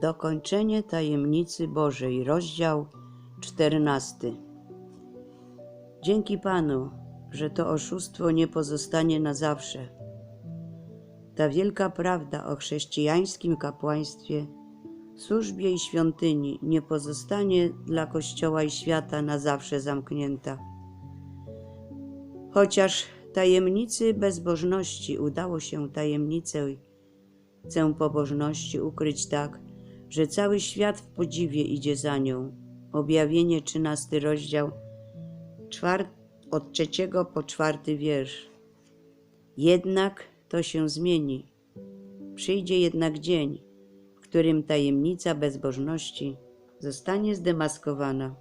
Dokończenie tajemnicy Bożej, rozdział 14. Dzięki Panu, że to oszustwo nie pozostanie na zawsze. Ta wielka prawda o chrześcijańskim kapłaństwie, służbie i świątyni nie pozostanie dla Kościoła i świata na zawsze zamknięta. Chociaż tajemnicy bezbożności udało się tajemnicę pobożności ukryć tak, że cały świat w podziwie idzie za nią. Objawienie 13 rozdział od trzeciego po czwarty wiersz. Jednak to się zmieni. Przyjdzie jednak dzień, w którym tajemnica bezbożności zostanie zdemaskowana,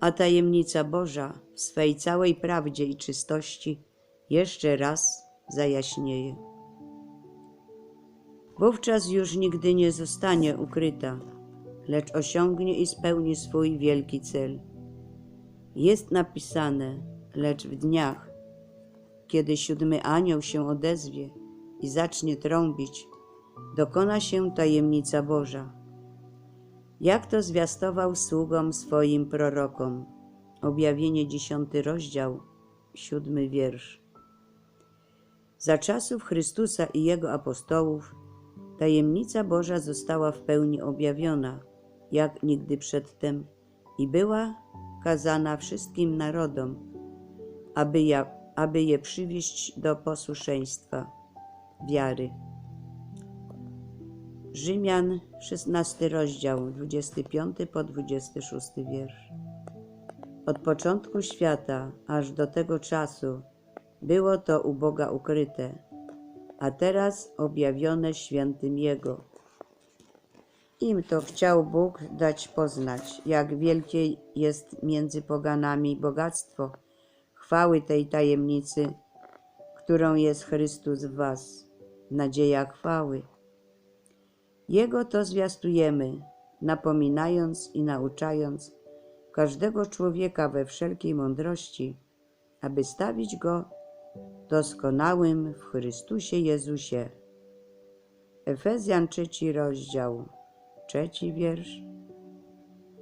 a tajemnica Boża w swej całej prawdzie i czystości jeszcze raz zajaśnieje. Wówczas już nigdy nie zostanie ukryta, lecz osiągnie i spełni swój wielki cel. Jest napisane, lecz w dniach, kiedy siódmy anioł się odezwie i zacznie trąbić, dokona się tajemnica Boża. Jak to zwiastował sługom swoim prorokom. Objawienie dziesiąty rozdział, siódmy wiersz. Za czasów Chrystusa i Jego apostołów Tajemnica Boża została w pełni objawiona, jak nigdy przedtem, i była kazana wszystkim narodom, aby, ja, aby je przywieść do posłuszeństwa, wiary. Rzymian, 16 rozdział, 25 po 26 wiersz. Od początku świata aż do tego czasu było to u Boga ukryte, a teraz objawione świętym Jego. Im to chciał Bóg dać poznać, jak wielkie jest między poganami bogactwo chwały tej tajemnicy, którą jest Chrystus w Was, nadzieja chwały. Jego to zwiastujemy, napominając i nauczając każdego człowieka we wszelkiej mądrości, aby stawić go doskonałym w Chrystusie Jezusie. Efezjan trzeci rozdział, trzeci wiersz,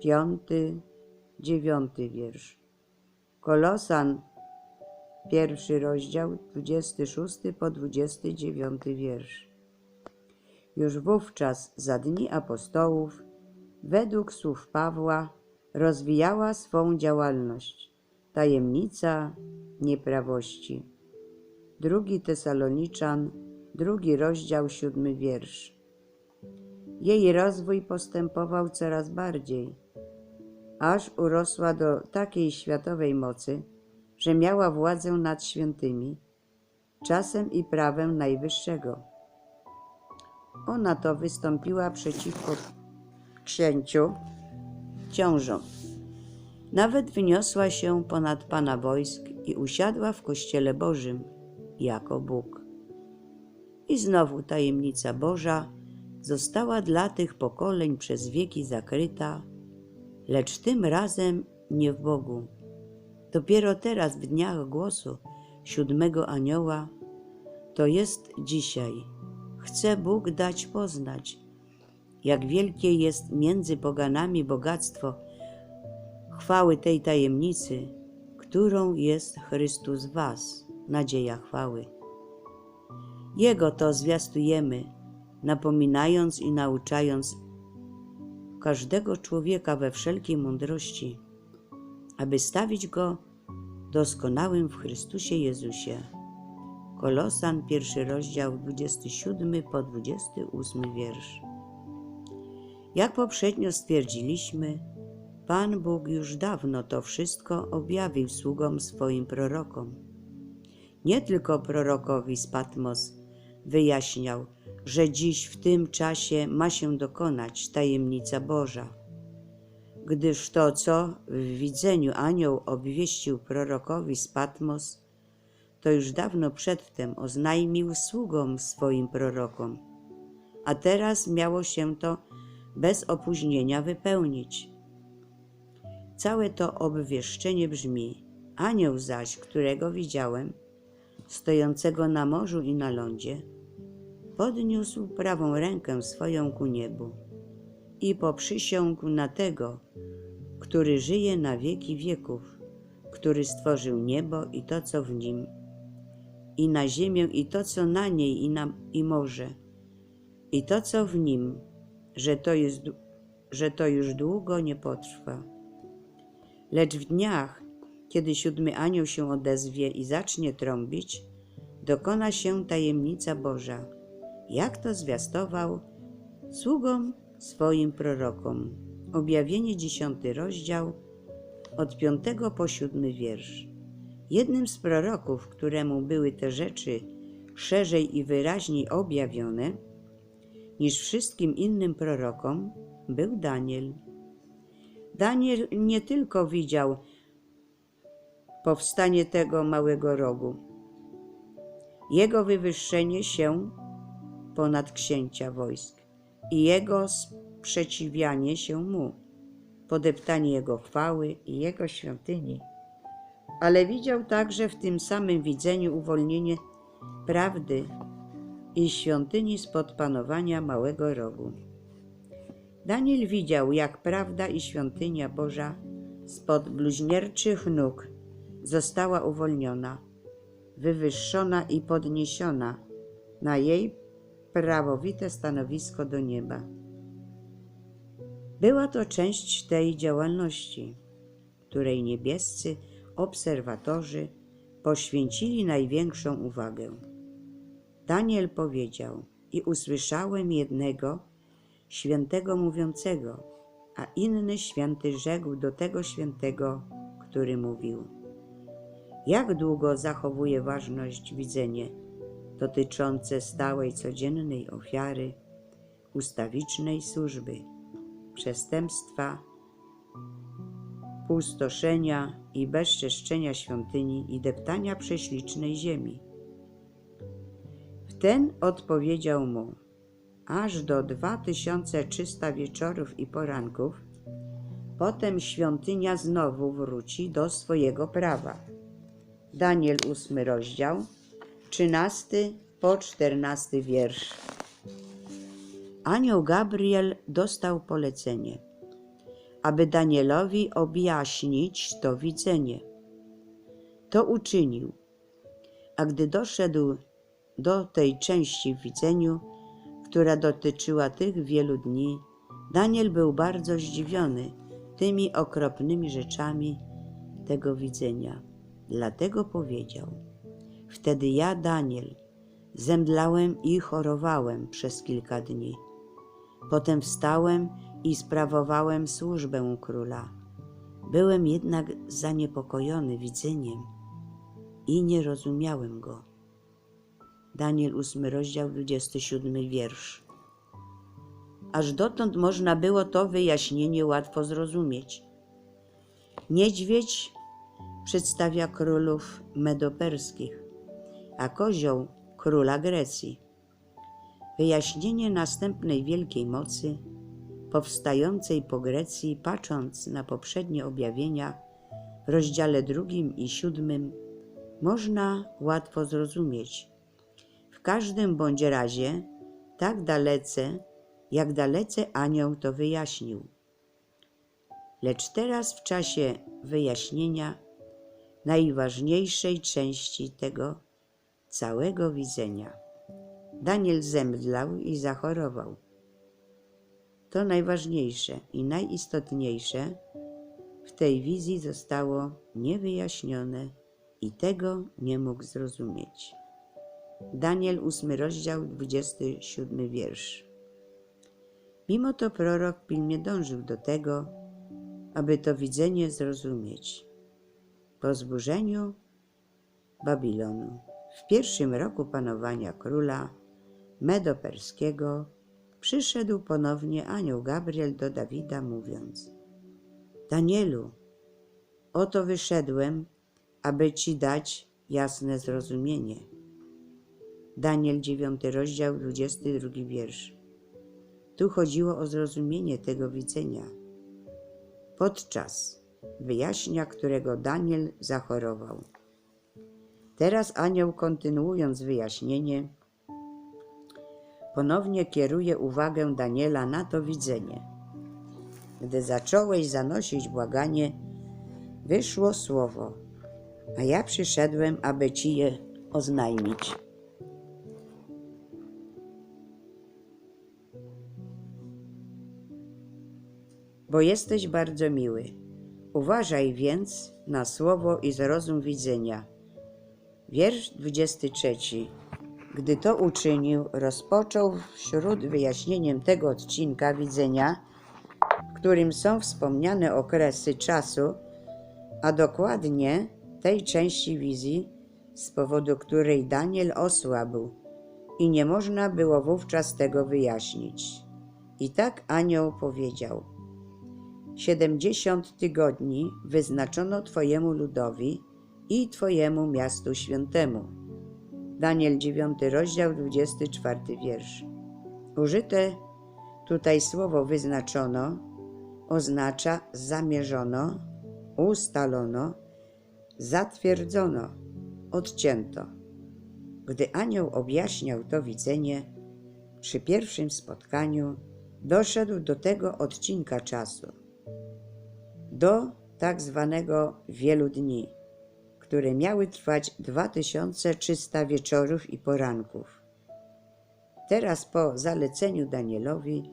piąty, dziewiąty wiersz. Kolosan pierwszy rozdział, dwudziesty szósty po dwudziesty dziewiąty wiersz. Już wówczas za dni apostołów, według słów Pawła, rozwijała swą działalność tajemnica nieprawości. Drugi Tesaloniczan, drugi rozdział, siódmy wiersz. Jej rozwój postępował coraz bardziej, aż urosła do takiej światowej mocy, że miała władzę nad świętymi, czasem i prawem Najwyższego. Ona to wystąpiła przeciwko księciu ciążom. Nawet wyniosła się ponad Pana wojsk i usiadła w Kościele Bożym jako Bóg. I znowu tajemnica Boża została dla tych pokoleń przez wieki zakryta, lecz tym razem nie w Bogu. Dopiero teraz, w dniach głosu siódmego anioła, to jest dzisiaj. Chce Bóg dać poznać, jak wielkie jest między poganami bogactwo chwały tej tajemnicy, którą jest Chrystus Was nadzieja chwały. Jego to zwiastujemy, napominając i nauczając każdego człowieka we wszelkiej mądrości, aby stawić go doskonałym w Chrystusie Jezusie. Kolosan, pierwszy rozdział, 27 po 28 wiersz. Jak poprzednio stwierdziliśmy, Pan Bóg już dawno to wszystko objawił sługom swoim prorokom nie tylko prorokowi z Patmos wyjaśniał, że dziś w tym czasie ma się dokonać tajemnica Boża. Gdyż to, co w widzeniu anioł obwieścił prorokowi z Patmos, to już dawno przedtem oznajmił sługom swoim prorokom, a teraz miało się to bez opóźnienia wypełnić. Całe to obwieszczenie brzmi: Anioł zaś, którego widziałem, stojącego na morzu i na lądzie, podniósł prawą rękę swoją ku niebu i poprzysiągł na tego, który żyje na wieki wieków, który stworzył niebo i to, co w nim, i na ziemię i to, co na niej i, na, i morze, i to, co w nim, że to, jest, że to już długo nie potrwa. Lecz w dniach, kiedy siódmy anioł się odezwie i zacznie trąbić, dokona się tajemnica Boża, jak to zwiastował sługom swoim prorokom. Objawienie dziesiąty rozdział, od piątego po siódmy wiersz. Jednym z proroków, któremu były te rzeczy szerzej i wyraźniej objawione niż wszystkim innym prorokom, był Daniel. Daniel nie tylko widział powstanie tego małego rogu, jego wywyższenie się ponad księcia wojsk i jego sprzeciwianie się mu, podeptanie jego chwały i jego świątyni. Ale widział także w tym samym widzeniu uwolnienie prawdy i świątyni spod panowania małego rogu. Daniel widział, jak prawda i świątynia Boża spod bluźnierczych nóg została uwolniona, wywyższona i podniesiona na jej prawowite stanowisko do nieba. Była to część tej działalności, której niebiescy obserwatorzy poświęcili największą uwagę. Daniel powiedział: I usłyszałem jednego świętego mówiącego, a inny święty rzekł do tego świętego, który mówił: Jak długo zachowuje ważność widzenie dotyczące stałej codziennej ofiary, ustawicznej służby, przestępstwa, pustoszenia i bezczeszczenia świątyni i deptania prześlicznej ziemi. Wten odpowiedział mu, aż do 2300 wieczorów i poranków, potem świątynia znowu wróci do swojego prawa. Daniel 8 rozdział, 13 po 14 wiersz. Anioł Gabriel dostał polecenie, aby Danielowi objaśnić to widzenie. To uczynił, a gdy doszedł do tej części w widzeniu, która dotyczyła tych wielu dni, Daniel był bardzo zdziwiony tymi okropnymi rzeczami tego widzenia. Dlatego powiedział: Wtedy ja, Daniel, zemdlałem i chorowałem przez kilka dni. Potem wstałem i sprawowałem służbę u króla. Byłem jednak zaniepokojony widzeniem i nie rozumiałem go. Daniel 8 rozdział 27 wiersz. Aż dotąd można było to wyjaśnienie łatwo zrozumieć. Niedźwiedź przedstawia królów medoperskich, a kozioł króla Grecji. Wyjaśnienie następnej wielkiej mocy, powstającej po Grecji, patrząc na poprzednie objawienia w rozdziale drugim i siódmym, można łatwo zrozumieć. W każdym bądź razie, tak dalece, jak dalece anioł to wyjaśnił. Lecz teraz, w czasie wyjaśnienia najważniejszej części tego całego widzenia, Daniel zemdlał i zachorował. To najważniejsze i najistotniejsze w tej wizji zostało niewyjaśnione i tego nie mógł zrozumieć. Daniel 8 rozdział 27 wiersz. Mimo to prorok pilnie dążył do tego, aby to widzenie zrozumieć. Po zburzeniu Babilonu w pierwszym roku panowania króla Medoperskiego przyszedł ponownie anioł Gabriel do Dawida, mówiąc: Danielu, oto wyszedłem, aby ci dać jasne zrozumienie. Daniel 9 rozdział 22 wiersz. Tu chodziło o zrozumienie tego widzenia. Podczas wyjaśnia, którego Daniel zachorował. Teraz anioł, kontynuując wyjaśnienie, ponownie kieruje uwagę Daniela na to widzenie. Gdy zacząłeś zanosić błaganie, wyszło słowo, a ja przyszedłem, aby ci je oznajmić. Bo jesteś bardzo miły. Uważaj więc na słowo i zrozum widzenia. Wiersz 23. Gdy to uczynił, rozpoczął wśród wyjaśnieniem tego odcinka widzenia, w którym są wspomniane okresy czasu, a dokładnie tej części wizji, z powodu której Daniel osłabł i nie można było wówczas tego wyjaśnić. I tak anioł powiedział: Siedemdziesiąt tygodni wyznaczono Twojemu ludowi i Twojemu miastu świętemu. Daniel 9 rozdział 24 wiersz. Użyte tutaj słowo wyznaczono oznacza zamierzono, ustalono, zatwierdzono, odcięto. Gdy anioł objaśniał to widzenie, przy pierwszym spotkaniu doszedł do tego odcinka czasu, do tak zwanego wielu dni, które miały trwać 2300 wieczorów i poranków. Teraz po zaleceniu Danielowi,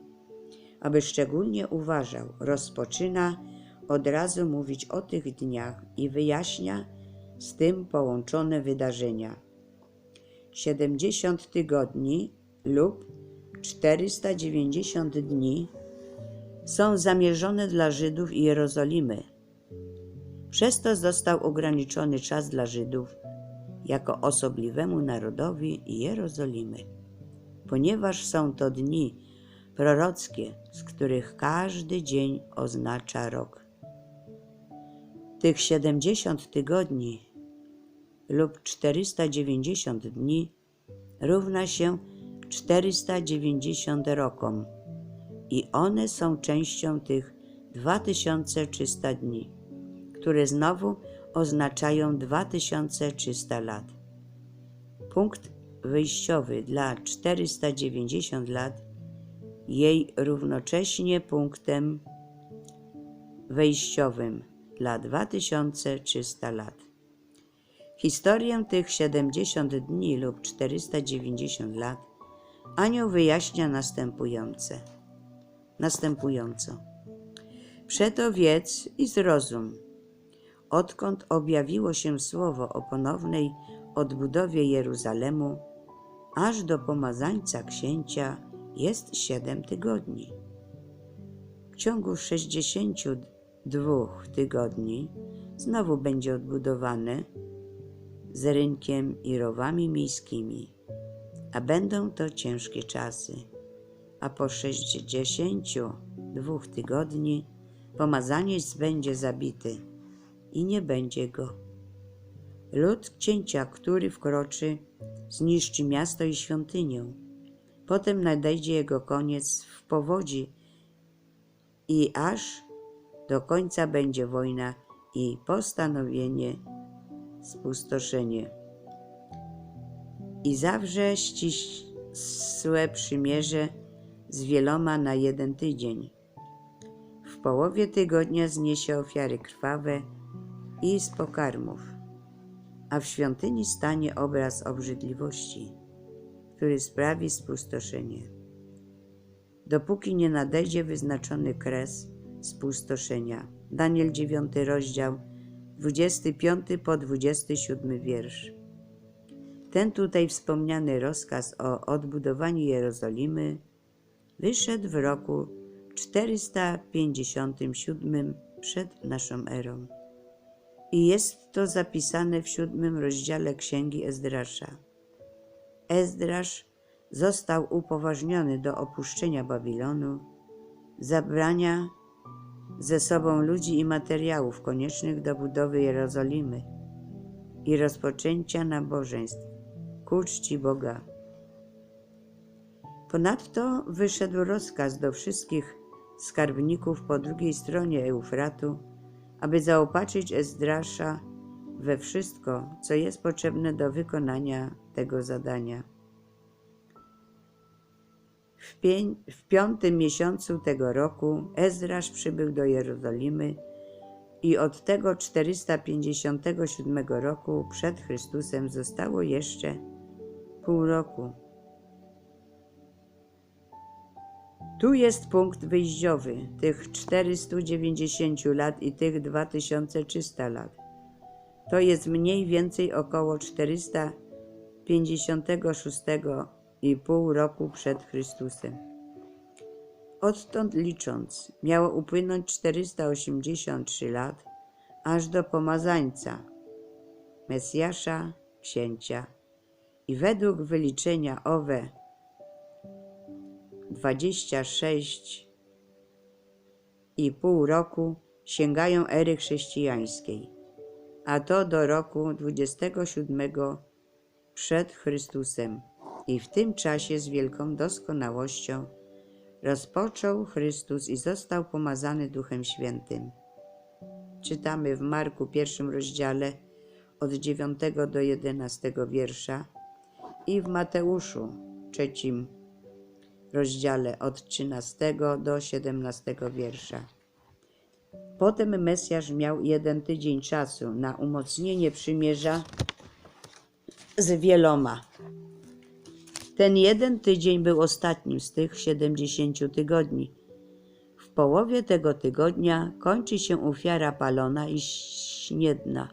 aby szczególnie uważał, rozpoczyna od razu mówić o tych dniach i wyjaśnia z tym połączone wydarzenia. 70 tygodni lub 490 dni są zamierzone dla Żydów i Jerozolimy. Przez to został ograniczony czas dla Żydów jako osobliwemu narodowi Jerozolimy, ponieważ są to dni prorockie, z których każdy dzień oznacza rok. Tych 70 tygodni lub 490 dni równa się 490 rokom i one są częścią tych 2300 dni, które znowu oznaczają 2300 lat. Punkt wyjściowy dla 490 lat, jej równocześnie punktem wejściowym dla 2300 lat. Historię tych 70 dni lub 490 lat anioł wyjaśnia następujące. Następująco. Przeto wiedz i zrozum, odkąd objawiło się słowo o ponownej odbudowie Jeruzalemu, aż do pomazańca księcia jest siedem tygodni. W ciągu 62 tygodni znowu będzie odbudowane z rynkiem i rowami miejskimi, a będą to ciężkie czasy. A po 62 tygodni pomazaniec będzie zabity i nie będzie go. Lud księcia, który wkroczy, zniszczy miasto i świątynię. Potem nadejdzie jego koniec w powodzi i aż do końca będzie wojna i postanowienie spustoszenie. I zawrze ścisłe przymierze z wieloma na jeden tydzień. W połowie tygodnia zniesie ofiary krwawe i z pokarmów, a w świątyni stanie obraz obrzydliwości, który sprawi spustoszenie. Dopóki nie nadejdzie wyznaczony kres spustoszenia. Daniel 9 rozdział 25 po 27 wiersz. Ten tutaj wspomniany rozkaz o odbudowaniu Jerozolimy wyszedł w roku 457 przed naszą erą. I jest to zapisane w siódmym rozdziale Księgi Ezdrasza. Ezdrasz został upoważniony do opuszczenia Babilonu, zabrania ze sobą ludzi i materiałów koniecznych do budowy Jerozolimy i rozpoczęcia nabożeństw ku czci Boga. Ponadto wyszedł rozkaz do wszystkich skarbników po drugiej stronie Eufratu, aby zaopatrzyć Ezdrasza we wszystko, co jest potrzebne do wykonania tego zadania. W, pię- w piątym miesiącu tego roku Ezrasz przybył do Jerozolimy i od tego 457 roku przed Chrystusem zostało jeszcze pół roku. Tu jest punkt wyjściowy tych 490 lat i tych 2300 lat. To jest mniej więcej około 456,5 roku przed Chrystusem. Odtąd licząc, miało upłynąć 483 lat, aż do pomazańca, Mesjasza, księcia. I według wyliczenia owe 26 i pół roku sięgają ery chrześcijańskiej, a to do roku 27 przed Chrystusem. I w tym czasie z wielką doskonałością rozpoczął Chrystus i został pomazany Duchem Świętym. Czytamy w Marku pierwszym rozdziale od 9 do 11 wiersza i w Mateuszu trzecim rozdziale od 13 do 17 wiersza. Potem Mesjasz miał jeden tydzień czasu na umocnienie przymierza z wieloma. Ten jeden tydzień był ostatnim z tych 70 tygodni. W połowie tego tygodnia kończy się ofiara palona i śniedna,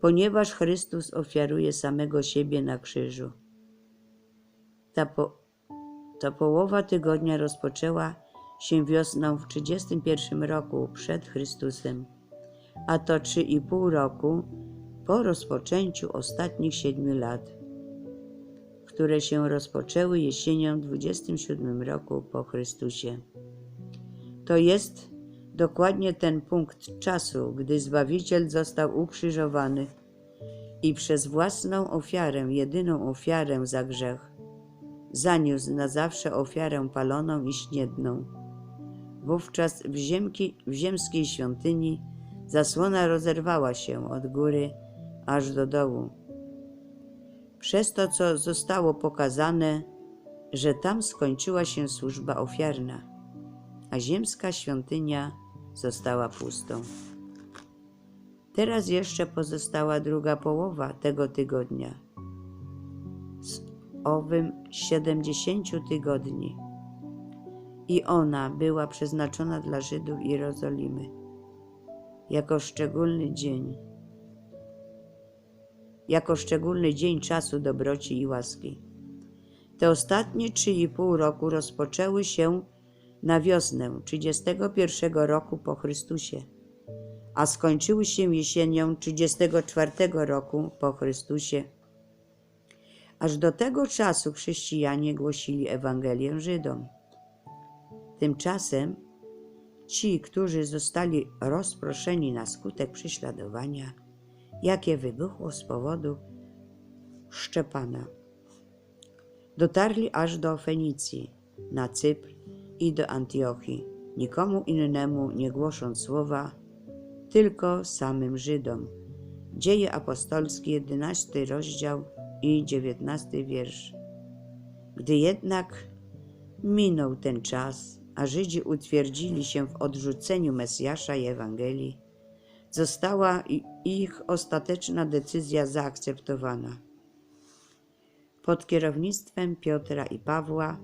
ponieważ Chrystus ofiaruje samego siebie na krzyżu. Ta, po, ta połowa tygodnia rozpoczęła się wiosną w 31 roku przed Chrystusem, a to 3,5 roku po rozpoczęciu ostatnich siedmiu lat, które się rozpoczęły jesienią 27 roku po Chrystusie. To jest dokładnie ten punkt czasu, gdy Zbawiciel został ukrzyżowany i przez własną ofiarę, jedyną ofiarę za grzech, zaniósł na zawsze ofiarę paloną i śniedną. Wówczas w, ziemki, w ziemskiej świątyni zasłona rozerwała się od góry aż do dołu. Przez to, co zostało pokazane, że tam skończyła się służba ofiarna, a ziemska świątynia została pustą. Teraz jeszcze pozostała druga połowa tego tygodnia. Owym 70 tygodni. I ona była przeznaczona dla Żydów Jerozolimy jako szczególny dzień jako szczególny dzień czasu dobroci i łaski. Te ostatnie 3,5 roku rozpoczęły się na wiosnę 31 roku po Chrystusie, a skończyły się jesienią 34 roku po Chrystusie. Aż do tego czasu chrześcijanie głosili Ewangelię Żydom. Tymczasem ci, którzy zostali rozproszeni na skutek prześladowania, jakie wybuchło z powodu Szczepana. Dotarli aż do Fenicji, na Cypr i do Antiochii, nikomu innemu nie głosząc słowa, tylko samym Żydom. Dzieje apostolskie, 11 rozdział i 19 wiersz. Gdy jednak minął ten czas, a Żydzi utwierdzili się w odrzuceniu Mesjasza i Ewangelii, została ich ostateczna decyzja zaakceptowana. Pod kierownictwem Piotra i Pawła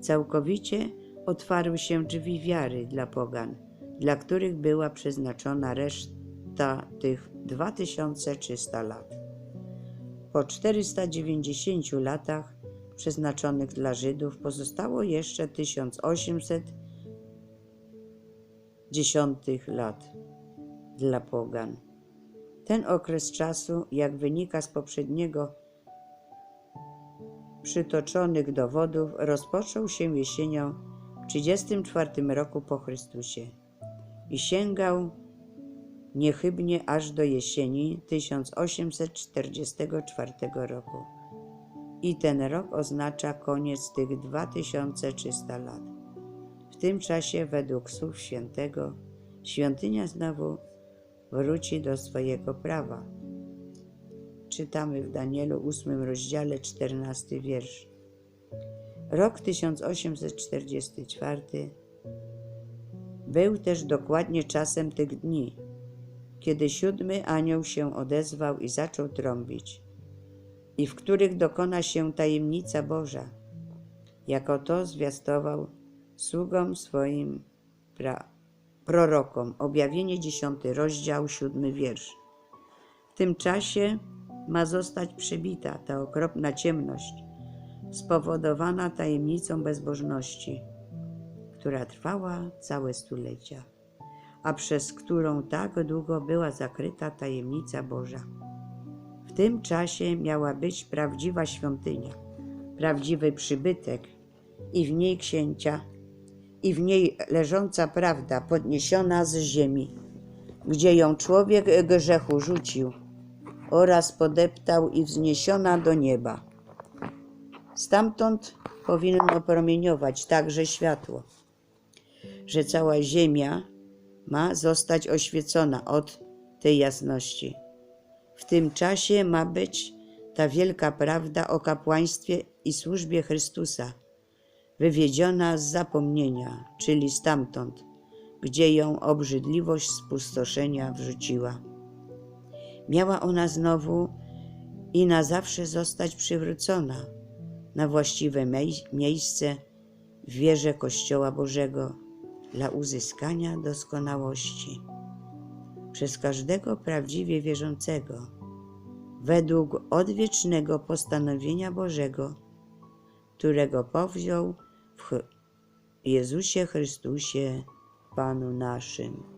całkowicie otwarły się drzwi wiary dla pogan, dla których była przeznaczona reszta tych 2300 lat. Po 490 latach przeznaczonych dla Żydów pozostało jeszcze 1810 lat dla pogan. Ten okres czasu, jak wynika z poprzedniego przytoczonych dowodów, rozpoczął się jesienią w 34 roku po Chrystusie i sięgał niechybnie aż do jesieni 1844 roku. I ten rok oznacza koniec tych 2300 lat. W tym czasie, według słów świętego, świątynia znowu wróci do swojego prawa. Czytamy w Danielu 8 rozdziale 14 wiersz. Rok 1844 był też dokładnie czasem tych dni, kiedy siódmy anioł się odezwał i zaczął trąbić, i w których dokona się tajemnica Boża, jako to zwiastował sługom swoim pra, prorokom. Objawienie dziesiąty rozdział, siódmy wiersz. W tym czasie ma zostać przybita ta okropna ciemność, spowodowana tajemnicą bezbożności, która trwała całe stulecia, a przez którą tak długo była zakryta tajemnica Boża. W tym czasie miała być prawdziwa świątynia, prawdziwy przybytek i w niej księcia, i w niej leżąca prawda podniesiona z ziemi, gdzie ją człowiek grzechu rzucił oraz podeptał i wzniesiona do nieba. Stamtąd powinno promieniować także światło, że cała ziemia ma zostać oświecona od tej jasności. W tym czasie ma być ta wielka prawda o kapłaństwie i służbie Chrystusa, wywiedziona z zapomnienia, czyli stamtąd, gdzie ją obrzydliwość spustoszenia wrzuciła. Miała ona znowu i na zawsze zostać przywrócona na właściwe miejsce w wierze Kościoła Bożego dla uzyskania doskonałości przez każdego prawdziwie wierzącego, według odwiecznego postanowienia Bożego, którego powziął w Jezusie Chrystusie, Panu naszym.